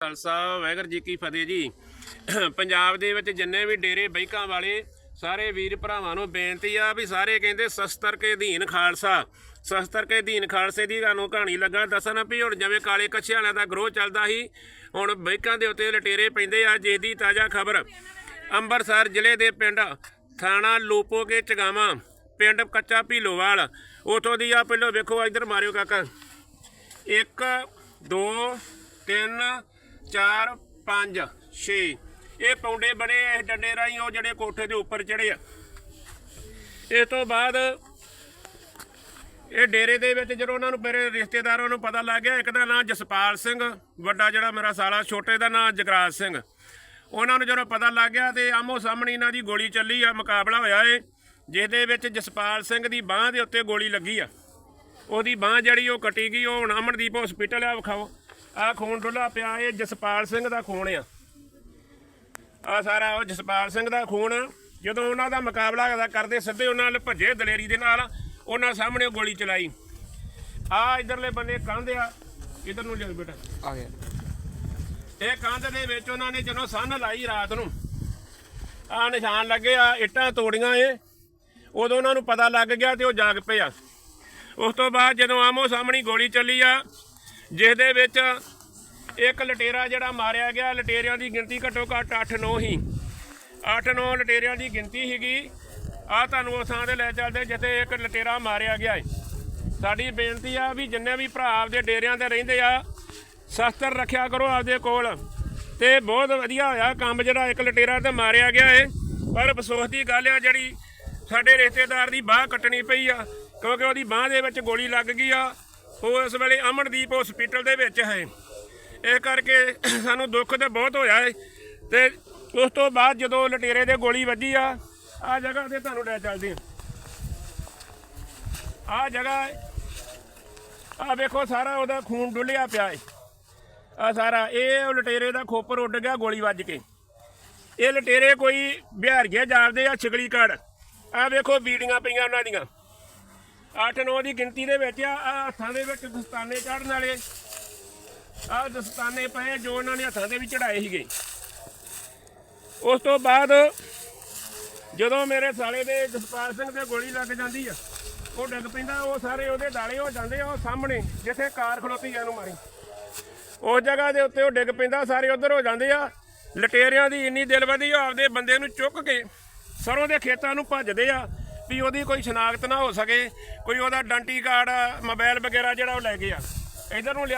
ਖਾਲਸਾ, ਵਾਹਿਗੁਰੂ ਜੀ ਕੀ ਫਤਿਹ ਜੀ। ਪੰਜਾਬ ਦੇ ਵਿੱਚ ਜਿੰਨੇ ਵੀ ਡੇਰੇ ਬੈਕਾਂ ਵਾਲੇ, ਸਾਰੇ ਵੀਰ ਭਰਾਵਾਂ ਨੂੰ ਬੇਨਤੀ ਆ ਵੀ ਸਾਰੇ ਕਹਿੰਦੇ ਸਸਤਰ ਕੇ ਅਧੀਨ ਖਾਲਸਾ। ਸਸਤਰ ਕੇ ਅਧੀਨ ਖਾਲਸੇ ਦੀ ਤੁਹਾਨੂੰ ਕਹਾਣੀ ਲੱਗਾ, ਦੱਸਣ ਵੀ ਹੁਣ ਜਿਵੇਂ ਕਾਲੇ ਕੱਛੇ ਵਾਲਿਆਂ ਦਾ ਗਰੋਹ ਚੱਲਦਾ ਸੀ, ਹੁਣ ਬੈਕਾਂ ਦੇ ਉੱਤੇ ਲਟੇਰੇ ਪੈਂਦੇ ਆ ਜਿਸ ਦੀ ਤਾਜ਼ਾ ਖਬਰ ਅੰਮ੍ਰਿਤਸਰ ਜ਼ਿਲ੍ਹੇ ਦੇ ਪਿੰਡ ਥਾਣਾ ਲੋਪੋਗੇ ਚਗਾਵਾਂ, ਪਿੰਡ ਕੱਚਾ ਭੀਲੋਵਾਲ। ਉਥੋਂ ਦੀ ਆ ਪਹਿਲਾਂ ਵੇਖੋ, ਇੱਧਰ ਮਾਰਿਓ ਕਾਕਾ। 1 2 3 4 5 6 ਇਹ ਪੌਂਡੇ ਬਣੇ ਇਸ ਡੰਡੇ ਰਾਹੀਂ ਉਹ ਜਿਹੜੇ ਕੋਠੇ ਦੇ ਉੱਪਰ ਚੜੇ ਆ। ਇਸ ਤੋਂ ਬਾਅਦ ਇਹ ਡੇਰੇ ਦੇ ਵਿੱਚ ਜਦੋਂ ਉਹਨਾਂ ਨੂੰ ਮੇਰੇ ਰਿਸ਼ਤੇਦਾਰਾਂ ਨੂੰ ਪਤਾ ਲੱਗ ਗਿਆ, ਇੱਕ ਦਾ ਨਾਂ ਜਸਪਾਲ ਸਿੰਘ, ਵੱਡਾ ਜਿਹੜਾ ਮੇਰਾ ਸਾਲਾ, ਛੋਟੇ ਦਾ ਨਾਂ ਜਗਰਾਜ ਸਿੰਘ। ਉਹਨਾਂ ਨੂੰ ਜਦੋਂ ਪਤਾ ਲੱਗ ਗਿਆ ਤੇ ਆਮੋ ਸਾਹਮਣੇ ਇਹਨਾਂ ਦੀ ਗੋਲੀ ਚੱਲੀ ਆ, ਮੁਕਾਬਲਾ ਹੋਇਆ ਏ, ਜਿਹਦੇ ਵਿੱਚ ਜਸਪਾਲ ਸਿੰਘ ਦੀ ਬਾਹ ਦੇ ਉੱਤੇ ਗੋਲੀ ਲੱਗੀ ਆ। ਉਹਦੀ ਬਾਹ ਜਿਹੜੀ ਉਹ ਕੱਟੀ ਗਈ, ਉਹ ਹੁਣ ਅਮਨਦੀਪ ਹਸਪੀਟਲ ਆ, ਵਿਖਾਓ। ਆ ਖੂਨ ਡੁੱਲਾ ਪਿਆ ਇਹ ਜਸਪਾਲ ਸਿੰਘ ਦਾ ਖੂਨ ਆ। ਆ ਸਾਰਾ ਉਹ ਜਸਪਾਲ ਸਿੰਘ ਦਾ ਖੂਨ ਜਦੋਂ ਉਹਨਾਂ ਦਾ ਮੁਕਾਬਲਾ ਕਰਦਾ- ਕਰਦੇ ਸਿੱਧੇ ਉਹਨਾਂ ਨਾਲ ਭੱਜੇ ਦਲੇਰੀ ਦੇ ਨਾਲ ਉਹਨਾਂ ਸਾਹਮਣੇ ਗੋਲੀ ਚਲਾਈ। ਆ ਇਧਰਲੇ ਬੰਨੇ ਕੰਧ ਆ ਇਧਰ ਨੂੰ ਲਿਆ ਬੇਟਾ। ਆ ਗਿਆ। ਇਹ ਕੰਧ ਦੇ ਵਿੱਚ ਉਹਨਾਂ ਨੇ ਜਦੋਂ ਸੰਨ ਲਾਈ ਰਾਤ ਨੂੰ ਆ ਨਿਸ਼ਾਨ ਲੱਗੇ ਆ ਇੱਟਾਂ ਤੋੜੀਆਂ ਏ ਉਦੋਂ ਉਹਨਾਂ ਨੂੰ ਪਤਾ ਲੱਗ ਗਿਆ ਤੇ ਉਹ ਜਾਗ ਪਏ ਆ। ਉਸ ਤੋਂ ਬਾਅਦ ਜਦੋਂ ਆਮੋ ਸਾਹਮਣੀ ਗੋਲੀ ਚੱਲੀ ਆ ਜਿਸ ਦੇ ਵਿੱਚ ਇੱਕ ਲਟੇਰਾ ਜਿਹੜਾ ਮਾਰਿਆ ਗਿਆ, ਲਟੇਰਿਆਂ ਦੀ ਗਿਣਤੀ ਘੱਟੋ ਘੱਟ 8-9 ਹੀ। 8-9 ਲਟੇਰਿਆਂ ਦੀ ਗਿਣਤੀ ਸੀਗੀ। ਆ ਤੁਹਾਨੂੰ ਉਸ ਥਾਂ ਤੇ ਲੈ ਚੱਲਦੇ ਜਿੱਥੇ ਇੱਕ ਲਟੇਰਾ ਮਾਰਿਆ ਗਿਆ ਏ। ਸਾਡੀ ਬੇਨਤੀ ਆ ਵੀ ਜਿੰਨੇ ਵੀ ਭਰਾ ਆਪਦੇ ਡੇਰਿਆਂ ਤੇ ਰਹਿੰਦੇ ਆ, ਸ਼ਸਤਰ ਰੱਖਿਆ ਕਰੋ ਆਪਦੇ ਕੋਲ। ਤੇ ਬਹੁਤ ਵਧੀਆ ਹੋਇਆ ਕੰਮ ਜਿਹੜਾ ਇੱਕ ਲਟੇਰਾ ਤੇ ਮਾਰਿਆ ਗਿਆ ਏ। ਪਰ ਅਫਸੋਸ ਦੀ ਗੱਲ ਆ ਜਿਹੜੀ ਸਾਡੇ ਰਿਸ਼ਤੇਦਾਰ ਦੀ ਬਾਹ ਕੱਟਣੀ ਪਈ ਆ, ਕਿਉਂਕਿ ਉਹਦੀ ਬਾਹ ਦੇ ਵਿੱਚ ਗੋਲੀ ਲੱਗ ਗਈ ਆ। ਉਹ ਇਸ ਵੇਲੇ ਅਮਨਦੀਪ ਹਸਪੀਟਲ ਦੇ ਵਿੱਚ ਹੈ। ਇਹ ਕਰਕੇ ਸਾਨੂੰ ਦੁੱਖ ਤੇ ਬਹੁਤ ਹੋਇਆ ਹੈ। ਤੇ ਉਸ ਤੋਂ ਬਾਅਦ ਜਦੋਂ ਲਟੇਰੇ ਦੇ ਗੋਲੀ ਵੱਜੀ ਆ ਆ ਜਗ੍ਹਾ ਤੇ ਤੁਹਾਨੂੰ ਲੈ ਚੱਲਦੇ ਆ ਆ ਜਗ੍ਹਾ, ਆ ਵੇਖੋ ਸਾਰਾ ਉਹਦਾ ਖੂਨ ਡੁੱਲਿਆ ਪਿਆ ਹੈ। ਆ ਸਾਰਾ, ਇਹ ਲਟੇਰੇ ਦਾ ਖੋਪਰ ਉੱਡ ਗਿਆ ਗੋਲੀ ਵੱਜ ਕੇ। ਇਹ ਲਟੇਰੇ ਕੋਈ ਬਿਹਾਰੀਏ ਜਾਪਦੇ ਆ, ਛਗਲੀ ਕੜ ਆ ਵੇਖੋ ਬੀੜੀਆਂ ਪਈਆਂ ਉਹਨਾਂ ਦੀਆਂ। 8-9 ਦੀ ਗਿਣਤੀ ਦੇ ਵਿੱਚ ਆ ਆਹ ਹੱਥਾਂ ਦੇ ਵਿੱਚ ਦਸਤਾਨੇ ਚੜਨ ਵਾਲੇ। ਆ ਦਸਤਾਨੇ ਪਏ ਜੋ ਉਹਨਾਂ ਨੇ ਹੱਥਾਂ ਦੇ ਵੀ ਚੜਾਏ ਸੀਗੇ। ਉਸ ਤੋਂ ਬਾਅਦ ਜਦੋਂ ਮੇਰੇ ਸਾਲੇ ਦੇ ਜਸਪਾਲ ਸਿੰਘ ਦੇ ਗੋਲੀ ਲੱਗ ਜਾਂਦੀ ਆ, ਉਹ ਡਿੱਗ ਪੈਂਦਾ, ਉਹ ਸਾਰੇ ਉਹਦੇ ਦਾਲੇ ਹੋ ਜਾਂਦੇ ਆ, ਉਹ ਸਾਹਮਣੇ, ਜਿੱਥੇ ਕਾਰ ਖਲੋਤੀ ਆ ਨੂੰ ਮਾਰੀ। ਉਸ ਜਗ੍ਹਾ ਦੇ ਉੱਤੇ ਉਹ ਡਿੱਗ ਪੈਂਦਾ, ਸਾਰੇ ਉਧਰ ਹੋ ਜਾਂਦੇ ਆ। ਲਟੇਰਿਆਂ ਦੀ ਇੰਨੀ ਦਿਲਵਦੀ ਉਹ ਆਪਦੇ ਬੰਦੇ ਨੂੰ ਚੁੱਕ ਕੇ ਸਰੋਂ ਦੇ ਖੇਤਾਂ ਨੂੰ ਭੱਜਦੇ ਆ। ਵੀ ਉਹਦੀ ਕੋਈ ਸ਼ਨਾਖਤ ਨਾ ਹੋ ਸਕੇ, ਕੋਈ ਉਹਦਾ ਡੰਟੀ ਕਾਰਡ, ਮੋਬਾਈਲ ਵਗੈਰਾ ਜਿਹੜਾ ਉਹ ਲੈ ਗਏ ਆ। ਇਧਰ ਨੂੰ ਲਿਆ